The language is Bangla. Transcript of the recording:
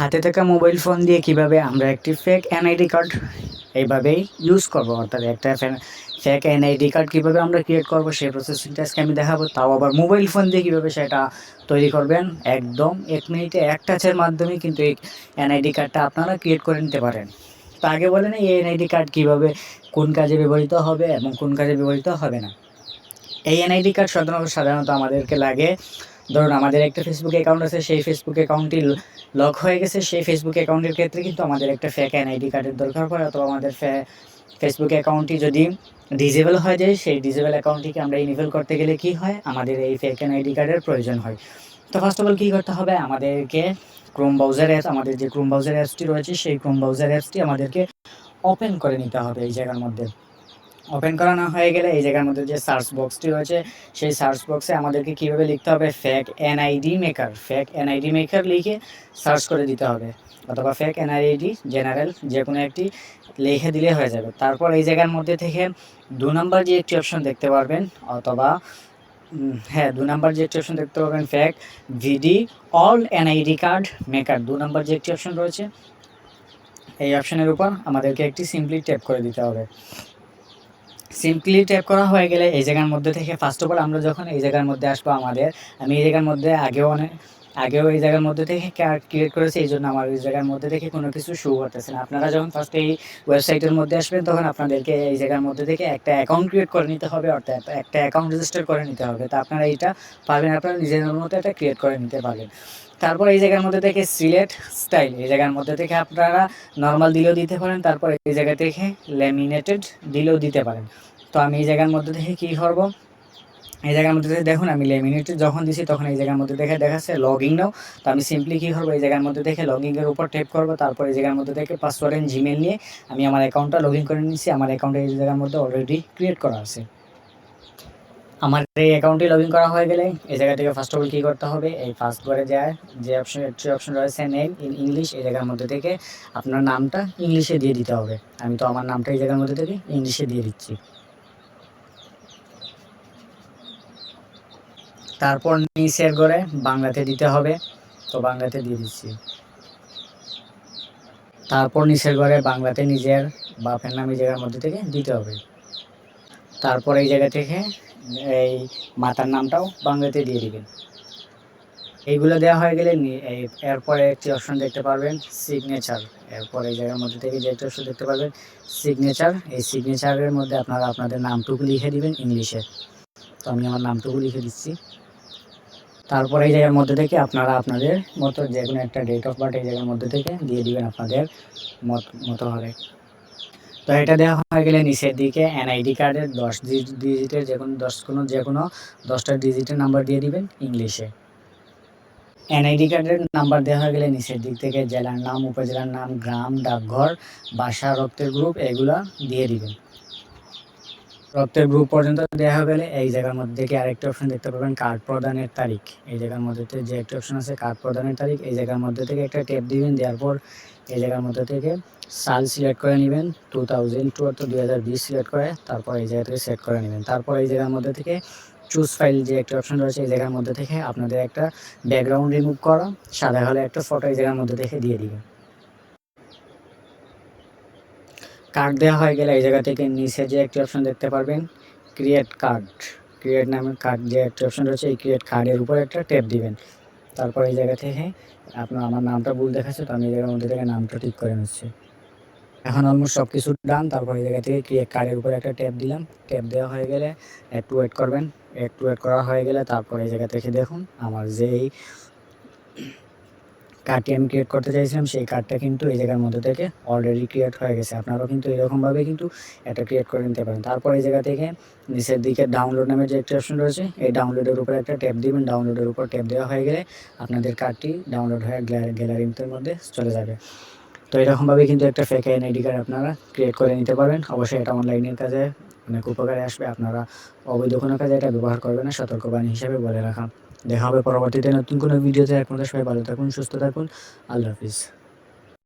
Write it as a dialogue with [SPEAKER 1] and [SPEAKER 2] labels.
[SPEAKER 1] হাতে থাকা মোবাইল ফোন দিয়ে কীভাবে আমরা একটি ফেক এনআইডি কার্ড এইভাবেই ইউজ করব? অর্থাৎ একটা ফেক এনআইডি কার্ড কীভাবে আমরা ক্রিয়েট করব? সেই প্রসেসিংটা আজকে আমি দেখাবো। তাও আবার মোবাইল ফোন দিয়ে কীভাবে সেটা তৈরি করবেন? একদম এক মিনিটে এক টাচের মাধ্যমে কিন্তু এই এনআইডি কার্ডটা আপনারা ক্রিয়েট করে নিতে পারেন। তো আগে বলেন এই এনআইডি কার্ড কীভাবে, কোন কাজে ব্যবহৃত হবে এবং কোন কাজে ব্যবহৃত হবে না। এই এনআইডি কার্ড সাধারণত সাধারণত আমাদেরকে লাগে ধরুন আমাদের একটা ফেসবুক অ্যাকাউন্ট আছে, সেই ফেসবুক অ্যাকাউন্টটি লক হয়ে গেছে, সেই ফেসবুক অ্যাকাউন্টের ক্ষেত্রে কিন্তু আমাদের একটা ফেক এনআইডি কার্ডের দরকার পড়ে। অথবা আমাদের ফেসবুক অ্যাকাউন্টটি যদি ডিজেবল হয়ে যায়, সেই ডিজেবল অ্যাকাউন্টটিকে আমরা ইনিভেল করতে গেলে কি হয়? আমাদের এই ফেক এনআইডি কার্ডের প্রয়োজন হয়। তো ফার্স্ট অফ অল কী করতে হবে? আমাদেরকে ক্রোম ব্রাউজার অ্যাপস আমাদের যে ক্রোম ব্রাউজার অ্যাপসটি রয়েছে, সেই ক্রোম ব্রাউজার অ্যাপসটি আমাদেরকে ওপেন করে নিতে হবে এই জায়গার মধ্যে। ওপেন করানো হয়ে গেলে এই জায়গার মধ্যে যে সার্চ বক্সটি রয়েছে, সেই সার্চ বক্সে আমাদেরকে কীভাবে লিখতে হবে? Fake NID maker fake NID maker লিখে সার্চ করে দিতে হবে। অথবা ফ্যাক এনআইডি জেনারেল যে কোনো একটি লিখে দিলে হয়ে যাবে। তারপর এই জায়গার মধ্যে থেকে দু নম্বর যে একটি অপশন দেখতে পারবেন, অথবা হ্যাঁ দু নম্বর যে একটি অপশন দেখতে পাবেন fake BD all NID card maker দু নম্বর যে একটি অপশন রয়েছে, এই অপশনের উপর আমাদেরকে একটি সিম্পলি ট্যাপ করে দিতে হবে। সিম্পলি ট্যাপ করা হয়ে গেলে এই জায়গার মধ্যে থেকে ফার্স্ট অফ অল আমরা যখন এই জায়গার মধ্যে আসব আমাদের, আমি এই জায়গার মধ্যে আগেও অনেক আগেও এই জায়গার মধ্যে থেকে কার্ড ক্রিয়েট করেছে, এই জন্য আমার এই জায়গার মধ্যে থেকে কোনো কিছু শো করতেছে না। আপনারা যখন ফার্স্ট এই ওয়েবসাইটের মধ্যে আসবেন, তখন আপনাদেরকে এই জায়গার মধ্যে থেকে একটা অ্যাকাউন্ট ক্রিয়েট করে নিতে হবে, অর্থাৎ একটা অ্যাকাউন্ট রেজিস্টার করে নিতে হবে। তা আপনারা এইটা পারবেন, আপনারা নিজের মতো একটা ক্রিয়েট করে নিতে পারবেন। তারপর এই জায়গার মধ্যে থেকে সিলেট স্টাইল এই জায়গার মধ্যে থেকে আপনারা নর্মাল দিলেও দিতে পারেন, তারপর এই জায়গা থেকে ল্যামিনেটেড দিলেও দিতে পারেন। তো আমি এই জায়গার মধ্যে থেকে কী করব? এই জায়গার মধ্যে দেখুন, আমি লেমিনেটে যখন দিছি, তখন এই জায়গার মধ্যে দেখে দেখাচ্ছে লগিং নাও। তো আমি সিম্পলি কী করব, এই জায়গার মধ্যে থেকে লগিংয়ের উপর টেপ করব, তারপর এই জায়গার মধ্যে থেকে পাসওয়ার্ড অ্যান্ড জিমেল নিয়ে আমি আমার অ্যাকাউন্টটা লগ ইন করে নিচ্ছি আমার অ্যাকাউন্টে এই জায়গার মধ্যে অলরেডি ক্রিয়েট করা আছে। আমার এই অ্যাকাউন্টে লগ ইন করা হয়ে গেলে এই জায়গা থেকে ফার্স্ট অফ অল কী করতে হবে, এই ফার্স্ট করে যায়, যে অপশন একটি অপশন রয়েছে নেম ইন ইংলিশ এই জায়গার মধ্যে থেকে আপনার নামটা ইংলিশে দিয়ে দিতে হবে। আমি তো আমার নামটা এই জায়গার মধ্যে থেকে ইংলিশে দিয়ে দিচ্ছি। তারপর নিচের ঘরে বাংলাতে দিতে হবে। তো বাংলাতে দিয়ে দিচ্ছি। তারপর নিচের ঘরে বাংলাতে নিজের বাপের নাম জায়গার মধ্যে থেকে দিতে হবে। তারপর এই জায়গা থেকে এই মাতার নামটাও বাংলাতে দিয়ে দিবেন। এইগুলো দেওয়া হয়ে গেলে এরপরে একটি অপশন দেখতে পারবেন সিগনেচার এরপর এই জায়গার মধ্যে থেকে যে একটি অপশন দেখতে পারবেন সিগনেচার এই সিগনেচারের মধ্যে আপনারা আপনাদের নামটুকু লিখে দিবেন ইংলিশে। তো আমি আমার নামটুকু লিখে দিচ্ছি। তারপরে এই জায়গার মধ্যে থেকে আপনারা আপনাদের মতো যে কোনো একটা ডেট অফ বার্থ এই জায়গার মধ্যে থেকে দিয়ে দিবেন আপনাদের মত মতো হবে তো এটা দেওয়া হয়ে গেলে নিচের দিকে এনআইডি কার্ডের দশ ডিজিটের যে কোনো, দশ কোনো, যে কোনো দশটা ডিজিটের নাম্বার দিয়ে দিবেন ইংলিশে এনআইডি কার্ডের নাম্বার দেওয়া হয়ে গেলে নিচের দিক থেকে জেলার নাম, উপজেলার নাম, গ্রাম, ডাকঘর, বাসা, রক্তের গ্রুপ এগুলা দিয়ে দিবেন। রক্তের গ্রুপ পর্যন্ত দেওয়া হয়ে গেলে এই জায়গার মধ্যে থেকে আরেকটা অপশন দেখতে পাবেন? কার্ড প্রদানের তারিখ। এই জায়গার মধ্যে যে একটা অপশন আছে কার্ড প্রদানের তারিখ, এই জায়গার মধ্যে থেকে একটা ট্যাপ দিবেন, দেওয়ার পর এই জায়গার মধ্যে থেকে সাল সিলেক্ট করে নেবেন টু থাউজেন্ড টু অর্থাৎ দুই হাজার বিশ সিলেক্ট করে, তারপর এই জায়গা থেকে সেট করে নেবেন। তারপর এই জায়গার মধ্যে থেকে চুজ ফাইল যে একটা অপশন রয়েছে, এই জায়গার মধ্যে থেকে আপনাদের একটা ব্যাকগ্রাউন্ড রিমুভ করা, সাদা হলে একটা ফটো এই জায়গার মধ্যে থেকে দিয়ে দিবেন। কার্ড দেওয়া হয়ে গেলে এই জায়গা থেকে নিচে যে একটি অপশন দেখতে পারবেন ক্রিয়েট কার্ড ক্রিয়েট নামের কার্ড যে একটি অপশন রয়েছে, এই ক্রিয়েট কার্ডের উপর একটা ট্যাপ দিবেন। তারপর এই জায়গা থেকে আপনার, আমার নামটা ভুল দেখাচ্ছে, তো আমি এই জায়গার মধ্যে থেকে নামটা ঠিক করে নিচ্ছি। এখন অলমোস্ট সব কিছু ডান তারপর এই জায়গা থেকে ক্রিয়েট কার্ডের উপর একটা ট্যাপ দিলাম। ট্যাপ দেওয়া হয়ে গেলে একটু ওয়েট করবেন। একটু ওয়েট করা হয়ে গেলে তারপর এই জায়গা থেকে দেখুন, আমার যেই কার্ডটি আমি ক্রিয়েট করতে চাইছিলাম, সেই কার্ডটা কিন্তু এই জায়গার মধ্যে থেকে অলরেডি ক্রিয়েট হয়ে গেছে। আপনারাও কিন্তু এরকমভাবে কিন্তু এটা ক্রিয়েট করে নিতে পারেন। তারপর এই জায়গা থেকে নিচের দিকে ডাউনলোড নামের যে একটা অপশন রয়েছে, এই ডাউনলোডের উপরে একটা ট্যাপ দিবেন। ডাউনলোডের উপর ট্যাপ দেওয়া হয়ে গেলে আপনাদের কার্ডটি ডাউনলোড হয়ে গ্যালারিতে মধ্যে চলে যাবে। তো এরকমভাবে কিন্তু একটা ফেক আইডি কার্ড আপনারা ক্রিয়েট করে নিতে পারবেন। অবশ্যই এটা অনলাইনের কাজে অনেক উপকারে আসবে। আপনারা অবৈধ কোনো কাজে এটা ব্যবহার করবেন না। সতর্কবাণী হিসাবে বলে রাখা। দেখা হবে পরবর্তীতে নতুন কোনো ভিডিওতে। আপনাদের সবাই ভালো থাকুন সুস্থ থাকুন। আল্লাহ হাফিজ।